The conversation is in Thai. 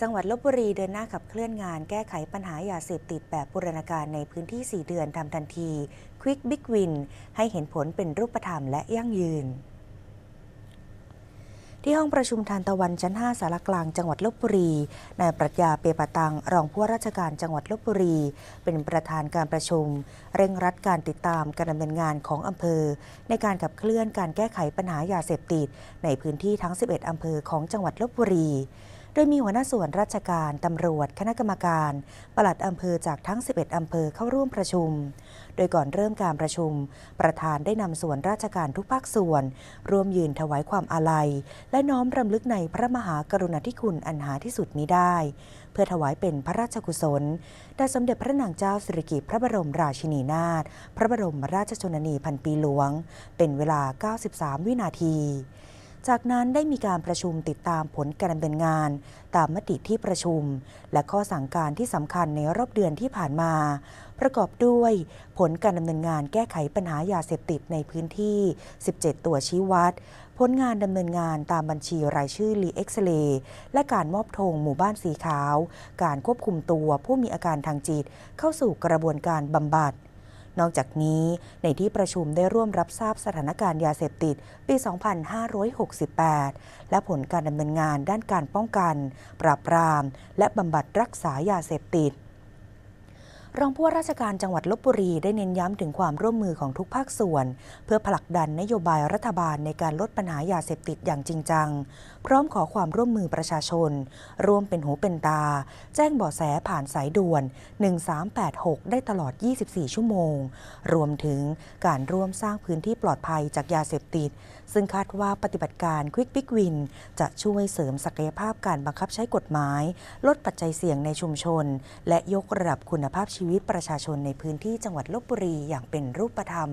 จังหวัดลบบุรีเดินหน้าขับเคลื่อนงานแก้ไขปัญหายาเสพติดแบบบูรณาการในพื้นที่ 4 เดือนทำทันที Quick Big Win ให้เห็นผลเป็นรูปธรรมและยั่งยืนที่ห้องประชุมทานตะวันชั้น 5 สารกลางจังหวัดลบบุรี นายปรัชญาเปปะตัง รองผู้ว่าราชการจังหวัดลบบุรี เป็นประธานการประชุม เร่งรัดการติดตามการดำเนินงานของอำเภอ ในการขับเคลื่อนการแก้ไขปัญหายาเสพติด ในพื้นที่ทั้ง 11 อำเภอของจังหวัดลบบุรี โดยมีหัวหน้าส่วนราชการ ตำรวจ คณะกรรมการ ปลัดอำเภอจากทั้ง 11 อำเภอเข้าร่วมประชุม โดยก่อนเริ่มการประชุม ประธานได้นำส่วนราชการทุกภาคส่วน ร่วมยืนถวายความอาลัย และน้อมรำลึกในพระมหากรุณาธิคุณอันหาที่สุดมิได้ เพื่อถวายเป็นพระราชกุศลแด่สมเด็จพระนางเจ้าสิริกิติ์พระบรมราชินีนาถพระบรมราชชนนีพันปีหลวง เป็นเวลา 93 วินาที จากนั้นได้มีการประชุมติดตามผลการดำเนินงาน ตามมติที่ประชุม และข้อสั่งการที่สำคัญในรอบเดือนที่ผ่านมา ประกอบด้วยผลการดำเนินงานแก้ไขปัญหายาเสพติดในพื้นที่ 17 ตัวชี้วัด ผลงานดำเนินงานตามบัญชีรายชื่อรีเอ็กซเรย์และการมอบธงหมู่บ้านสีขาว การควบคุมตัวผู้มีอาการทางจิต เข้าสู่กระบวนการบำบัด นอกจากนี้ในที่ประชุมได้ร่วมรับทราบสถานการณ์ยาเสพติดปี 2568 และผลการดำเนินงานด้านการป้องกัน ปราบปราม และบำบัดรักษายาเสพติด รองผู้ว่าราชการจังหวัดลบบุรีได้เน้นย้ำถึงความร่วมมือของทุกภาคส่วน เพื่อผลักดันนโยบายรัฐบาลในการลดปัญหายาเสพติดอย่างจริงจัง พร้อมขอความร่วมมือประชาชน ร่วมเป็นหูเป็นตา แจ้งเบาะแสผ่านสายด่วน 1386 ได้ตลอด 24 ชั่วโมง รวมถึงการร่วมสร้างพื้นที่ปลอดภัยจากยาเสพติด ซึ่งคาดว่าปฏิบัติการ Quick Big Win จะช่วยเสริมศักยภาพการบังคับใช้กฎหมาย ลดปัจจัยเสี่ยงในชุมชน และยกระดับคุณภาพชีวิตประชาชนในพื้นที่จังหวัดลบบุรีอย่างเป็นรูปธรรม